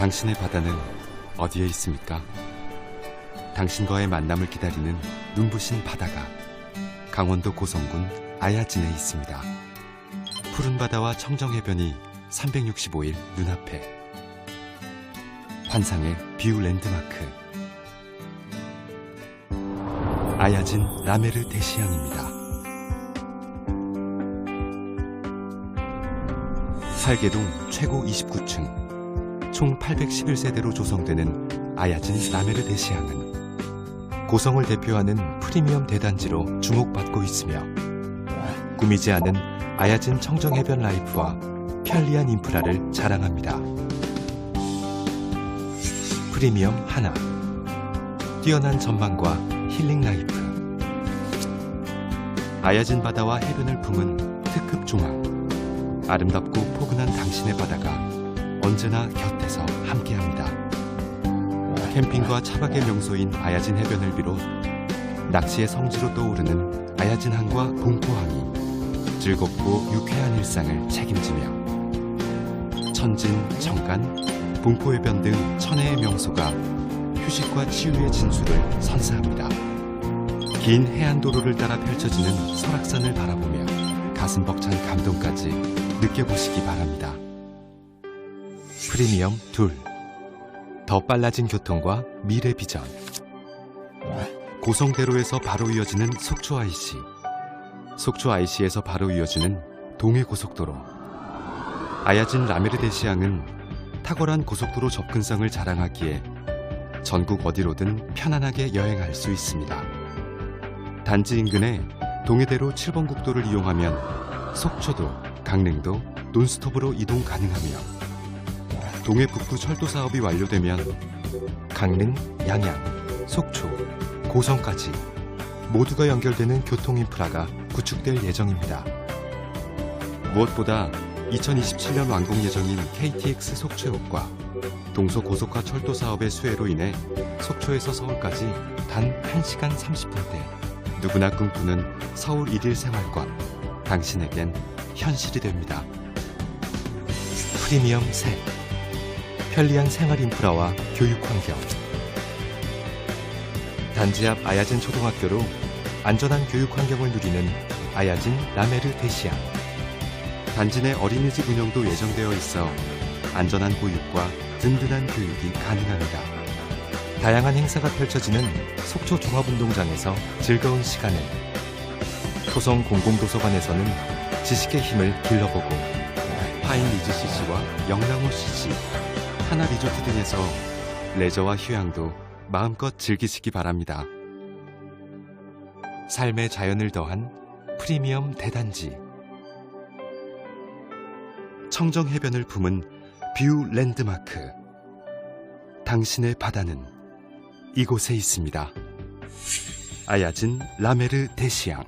당신의 바다는 어디에 있습니까? 당신과의 만남을 기다리는 눈부신 바다가 강원도 고성군 아야진에 있습니다. 푸른 바다와 청정 해변이 365일 눈앞에 환상의 뷰 랜드마크 아야진 라메르 대시양입니다. 살계동 최고 29층 총 811세대로 조성되는 아야진 라메르 대시양은 고성을 대표하는 프리미엄 대단지로 주목받고 있으며 꾸미지 않은 아야진 청정 해변 라이프와 편리한 인프라를 자랑합니다. 프리미엄 하나 뛰어난 전망과 힐링 라이프 아야진 바다와 해변을 품은 특급 종합 아름답고 포근한 당신의 바다가 언제나 곁에서 함께합니다. 캠핑과 차박의 명소인 아야진 해변을 비롯 낚시의 성지로 떠오르는 아야진항과 봉포항이 즐겁고 유쾌한 일상을 책임지며 천진, 청간, 봉포해변 등 천혜의 명소가 휴식과 치유의 진수를 선사합니다. 긴 해안도로를 따라 펼쳐지는 설악산을 바라보며 가슴 벅찬 감동까지 느껴보시기 바랍니다. 프리미엄 둘. 더 빨라진 교통과 미래 비전. 고성대로에서 바로 이어지는 속초 IC. 속초 IC에서 바로 이어지는 동해고속도로. 아야진 라메르데시앙은 탁월한 고속도로 접근성을 자랑하기에 전국 어디로든 편안하게 여행할 수 있습니다. 단지 인근에 동해대로 7번 국도를 이용하면 속초도, 강릉도 논스톱으로 이동 가능하며 동해 북부 철도 사업이 완료되면 강릉, 양양, 속초, 고성까지 모두가 연결되는 교통 인프라가 구축될 예정입니다. 무엇보다 2027년 완공 예정인 KTX 속초역과 동서 고속화 철도 사업의 수혜로 인해 속초에서 서울까지 단 1시간 30분대 누구나 꿈꾸는 서울 일일 생활권 당신에겐 현실이 됩니다. 프리미엄 셋 편리한 생활 인프라와 교육 환경. 단지 앞 아야진 초등학교로 안전한 교육 환경을 누리는 아야진 라메르 대시양 단지 내 어린이집 운영도 예정되어 있어 안전한 보육과 든든한 교육이 가능합니다. 다양한 행사가 펼쳐지는 속초 종합운동장에서 즐거운 시간을. 토성 공공도서관에서는 지식의 힘을 길러보고 파인 리즈 CC와 영랑호 CC, 하나 리조트 등에서 레저와 휴양도 마음껏 즐기시기 바랍니다. 삶의 자연을 더한 프리미엄 대단지 청정 해변을 품은 뷰 랜드마크 당신의 바다는 이곳에 있습니다. 아야진 라메르 대시양